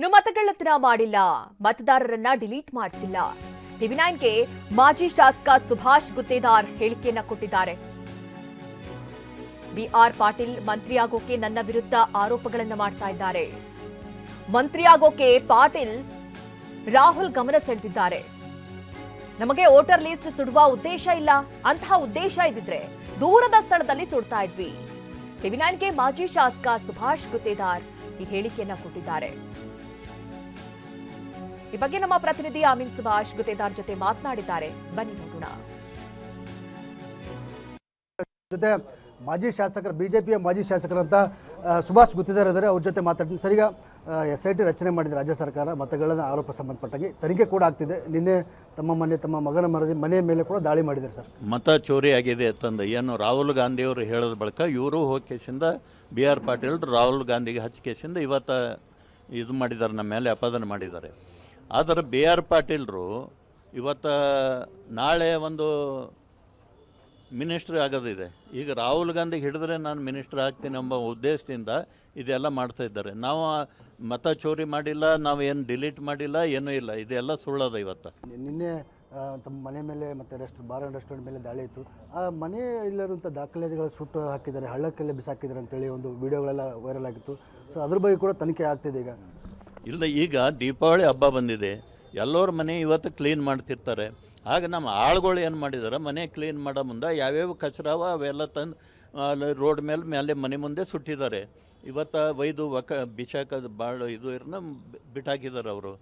ಇನ್ನು ಮತಗಳ್ಳತನ ಮಾಡಿಲ್ಲ. ಮತದಾರರನ್ನ ಡಿಲೀಟ್ ಮಾಡಿಸಿಲ್ಲ. ಟಿವಿ ನೈನ್ಗೆ ಮಾಜಿ ಶಾಸಕ ಸುಭಾಷ್ ಗುತ್ತೇದಾರ್ ಹೇಳಿಕೆಯನ್ನ ಕೊಟ್ಟಿದ್ದಾರೆ. ಬಿಆರ್ ಪಾಟೀಲ್ ಮಂತ್ರಿಯಾಗೋಕೆ ನನ್ನ ವಿರುದ್ಧ ಆರೋಪಗಳನ್ನು ಮಾಡ್ತಾ ಇದ್ದಾರೆ. ಮಂತ್ರಿಯಾಗೋಕೆ ಪಾಟೀಲ್ ರಾಹುಲ್ ಗಮನ ಸೆಳೆದಿದ್ದಾರೆ. ನಮಗೆ ವೋಟರ್ ಲಿಸ್ಟ್ ಸುಡುವ ಉದ್ದೇಶ ಇಲ್ಲ. ಅಂತಹ ಉದ್ದೇಶ ಇದ್ದಿದ್ರೆ ದೂರದ ಸ್ಥಳದಲ್ಲಿ ಸುಡ್ತಾ ಇದ್ವಿ. ಟಿವಿ ನೈನ್ಗೆ ಮಾಜಿ ಶಾಸಕ ಸುಭಾಷ್ ಗುತ್ತೇದಾರ್ ಈ ಹೇಳಿಕೆಯನ್ನ ಕೊಟ್ಟಿದ್ದಾರೆ. ಈ ಬಗ್ಗೆ ನಮ್ಮ ಪ್ರತಿನಿಧಿ ಅಮಿನ್ ಸುಭಾಷ್ ಗುತ್ತೇದಾರ್ ಜೊತೆ ಮಾತನಾಡಿದ್ದಾರೆ. ಬನ್ನಿ ನೋಡೋಣ. ಜೊತೆ ಮಾಜಿ ಶಾಸಕರು ಬಿಜೆಪಿಯ ಜೆ ಪಿಯ ಮಾಜಿ ಶಾಸಕರಂತ ಸುಭಾಷ್ ಗುತ್ತಿದಾರ್ ಇದ್ದಾರೆ. ಅವ್ರ ಜೊತೆ ಮಾತಾಡ್ತೀನಿ. ಸರಿಗ ಎಸ್ ಐ ಟಿ ರಚನೆ ಮಾಡಿದ ರಾಜ್ಯ ಸರ್ಕಾರ ಮತಗಳನ್ನು ಆರೋಪ ಸಂಬಂಧಪಟ್ಟಾಗಿ ತನಿಖೆ ಕೂಡ ಆಗ್ತಿದೆ. ನಿನ್ನೆ ತಮ್ಮ ಮನೆ ತಮ್ಮ ಮಗನ ಮರದಿ ಮನೆಯ ಮೇಲೆ ಕೂಡ ದಾಳಿ ಮಾಡಿದ್ದಾರೆ ಸರ್. ಮತ ಚೋರಿ ಆಗಿದೆ ಅಂತಂದು ಏನು ರಾಹುಲ್ ಗಾಂಧಿಯವರು ಹೇಳಿದ ಬಳಿಕ ಇವರು ಹೋಗಿಸಿಂದ ಬಿ ಆರ್ ಪಾಟೀಲ್ ರಾಹುಲ್ ಗಾಂಧಿಗೆ ಹಚ್ಚಿ ಕೇಸಿಂದ ಇವತ್ತು ಇದು ಮಾಡಿದ್ದಾರೆ ನಮ್ಮ ಮೇಲೆ ಅಪಾದನೆ ಮಾಡಿದ್ದಾರೆ. ಆದರೆ ಬಿ ಆರ್ ಪಾಟೀಲ್ರು ಇವತ್ತು ನಾಳೆ ಒಂದು ಮಿನಿಸ್ಟ್ರಿ ಆಗೋದಿದೆ. ಈಗ ರಾಹುಲ್ ಗಾಂಧಿಗೆ ಹಿಡಿದ್ರೆ ನಾನು ಮಿನಿಸ್ಟ್ರ್ ಆಗ್ತೀನಿ ಎಂಬ ಉದ್ದೇಶದಿಂದ ಇದೆಲ್ಲ ಮಾಡ್ತಾ ಇದ್ದಾರೆ. ನಾವು ಮತ ಚೋರಿ ಮಾಡಿಲ್ಲ, ನಾವು ಏನು ಡಿಲೀಟ್ ಮಾಡಿಲ್ಲ, ಏನೂ ಇಲ್ಲ. ಇದೆಲ್ಲ ಸುಳ್ಳದ ಇವತ್ತು. ನಿನ್ನೆ ತಮ್ಮ ಮನೆ ಮೇಲೆ ಮತ್ತು ರೆಸ್ಟ್, ಬಾರ್ ರೆಸ್ಟೋರೆಂಟ್ ಮೇಲೆ ದಾಳಿ ಇತ್ತು. ಆ ಮನೆ ಇಲ್ಲರುವಂಥ ದಾಖಲೆಗಳು ಸುಟ್ಟು ಹಾಕಿದ್ದಾರೆ, ಹಳ್ಳಕ್ಕೆಲ್ಲ ಬಿಸಾಕಿದ್ದಾರೆ ಅಂತೇಳಿ ಒಂದು ವಿಡಿಯೋಗಳೆಲ್ಲ ವೈರಲ್ ಆಗಿತ್ತು. ಸೊ ಅದ್ರ ಬಗ್ಗೆ ಕೂಡ ತನಿಖೆ ಆಗ್ತಿದೆ ಈಗ. ಇಲ್ಲ, ಈಗ ದೀಪಾವಳಿ ಹಬ್ಬ ಬಂದಿದೆ. ಎಲ್ಲರ ಮನೆ ಇವತ್ತು ಕ್ಲೀನ್ ಮಾಡ್ತಿರ್ತಾರೆ. ಆಗ ನಮ್ಮ ಆಳುಗಳು ಏನು ಮಾಡಿದ್ದಾರೆ ಮನೆ ಕ್ಲೀನ್ ಮಾಡೋ ಮುಂದೆ ಯಾವ್ಯಾವ ಕಚ್ರಾವ ಅವೆಲ್ಲ ತಂದು ರೋಡ್ ಮೇಲೆ ಮೇಲೆ ಮನೆ ಮುಂದೆ ಸುಟ್ಟಿದ್ದಾರೆ ಇವತ್ತು ಒಯ್ದು, ಒಕ ಬಿಸಾಕೋದು ಭಾಳ ಇದು ಇರನ್ನ ಬಿಟ್ಟಾಕಿದ್ದಾರೆ ಅವರು.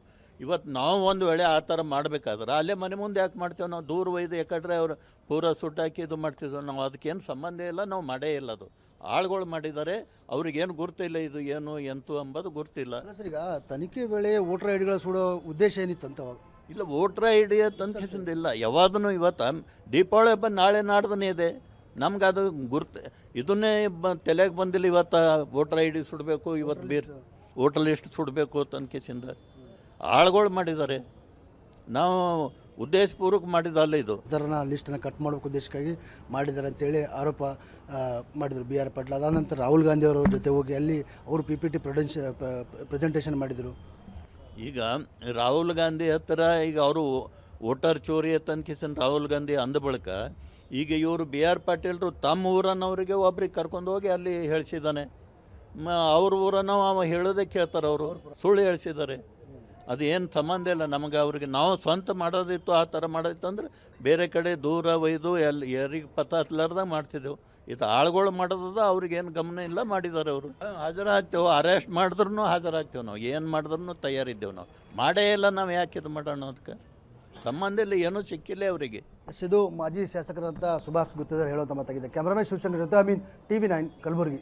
ಇವತ್ತು ನಾವು ಒಂದು ವೇಳೆ ಆ ಥರ ಮಾಡಬೇಕಾದ್ರೆ, ಅಲ್ಲೇ ಮನೆ ಮುಂದೆ ಯಾಕೆ ಮಾಡ್ತೇವೆ ನಾವು? ದೂರ ಒಯ್ದು ಯಾಕಂದರೆ ಅವರು ಪೂರ ಸುಟ್ಟಾಕಿ ಇದು ಮಾಡ್ತಿದ್ವು. ನಾವು ಅದಕ್ಕೇನು ಸಂಬಂಧ ಇಲ್ಲ, ನಾವು ಮಾಡೇ ಇಲ್ಲ ಅದು. ಆಳುಗಳು ಮಾಡಿದ್ದಾರೆ. ಅವ್ರಿಗೇನು ಗುರ್ತಿಲ್ಲ ಇದು ಏನು ಎಂತು ಎಂಬುದು ಗುರ್ತಿಲ್ಲ. ಸರ್ ಈಗ ತನಿಖೆ ವೇಳೆ ವೋಟರ್ ಐ ಡಿಗಳ ಸುಡೋ ಉದ್ದೇಶ ಏನಿತ್ತಂತ ಅವಾಗ? ಇಲ್ಲ ವೋಟರ್ ಐ ಡಿ ಇಲ್ಲ ಯಾವಾದೂ ಇವತ್ತು ದೀಪಾವಳಿ ಹಬ್ಬ ನಾಳೆ ನಾಡ್ದನೇ ಇದೆ. ನಮ್ಗೆ ಅದು ಗುರ್ತು ಇದನ್ನೇ ಬ ತಲೆಗೆ ಬಂದಿಲ್ಲ ಇವತ್ತು ವೋಟರ್ ಐ ಡಿ ಸುಡಬೇಕು ಇವತ್ತು ಬೇರೆ ವೋಟರ್ ಲಿಸ್ಟ್ ಸುಡಬೇಕು ತನ್ಕಿಸಿಂದ ಆಳ್ಗಳು ಮಾಡಿದ್ದಾರೆ. ನಾವು ಉದ್ದೇಶಪೂರ್ವಕ ಮಾಡಿದಲ್ಲ ಇದು. ಅದರನ್ನ ಲಿಸ್ಟ್ನ ಕಟ್ ಮಾಡೋಕೆ ಉದ್ದೇಶಕ್ಕಾಗಿ ಮಾಡಿದ್ದಾರೆ ಅಂತೇಳಿ ಆರೋಪ ಮಾಡಿದರು ಬಿ ಆರ್ ಪಾಟೀಲ್. ಅದಾದ ನಂತರ ರಾಹುಲ್ ಗಾಂಧಿ ಅವರ ಜೊತೆ ಹೋಗಿ ಅಲ್ಲಿ ಅವರು ಪಿ ಪಿ ಟಿ ಪ್ರೆಡೆನ್ಶ ಪ್ರೆಸೆಂಟೇಷನ್ ಮಾಡಿದರು. ಈಗ ರಾಹುಲ್ ಗಾಂಧಿ ಹತ್ತಿರ ಈಗ ಅವರು ವೋಟರ್ ಚೋರಿ ತನ್ಕಿಸನ್ ರಾಹುಲ್ ಗಾಂಧಿ ಅಂದ ಬಳಿಕ ಈಗ ಇವರು ಬಿ ಆರ್ ಪಾಟೀಲ್ರು ತಮ್ಮ ಊರನ್ನವರಿಗೆ ಒಬ್ರಿಗೆ ಕರ್ಕೊಂಡು ಹೋಗಿ ಅಲ್ಲಿ ಹೇಳಿಸಿದ್ದಾನೆ ಅವ್ರ ಊರನ್ನು ಅವ ಹೇಳೋದೇ ಕೇಳ್ತಾರೆ ಅವರು. ಸುಳ್ಳು ಹೇಳಿಸಿದ್ದಾರೆ. ಅದು ಏನು ಸಂಬಂಧ ಇಲ್ಲ, ನಮಗೆ ಅವ್ರಿಗೆ ನಾವು ಸ್ವಂತ ಮಾಡೋದಿತ್ತು, ಆ ಥರ ಮಾಡೋದಿತ್ತು ಅಂದ್ರೆ ಬೇರೆ ಕಡೆ ದೂರ ಒಯ್ದು ಎಲ್ಲಿ ಯಾರಿಗೆ ಪಥ ಮಾಡ್ತಿದ್ದೆವು. ಇದು ಆಳುಗಳು ಮಾಡೋದದ ಅವ್ರಿಗೇನು ಗಮನ ಇಲ್ಲ ಮಾಡಿದ್ದಾರೆ ಅವರು. ಹಾಜರಾಗ್ತೇವೆ ಅರೆಸ್ಟ್ ಮಾಡಿದ್ರು ಹಾಜರಾಗ್ತೇವೆ ನಾವು. ಏನು ಮಾಡಿದ್ರು ತಯಾರಿದ್ದೇವೆ ನಾವು. ಮಾಡೇ ಇಲ್ಲ ನಾವು ಯಾಕೆ ಇದು ಮಾಡೋಣ ಅದಕ್ಕೆ? ಸಂಬಂಧ ಇಲ್ಲ, ಏನೂ ಸಿಕ್ಕಿಲ್ಲ ಅವರಿಗೆ. ಸಿದು ಮಾಜಿ ಶಾಸಕರಂತ ಸುಭಾಷ್ ಗುತ್ತೇದಾರ್ ಹೇಳುವಂಥ ಮಾತಾಗಿದೆ ಕ್ಯಾಮ್ರಾಮನ್ ಶಿವಶಂಕರ್ ಜೊತೆ, I mean T V nine Kalaburagi.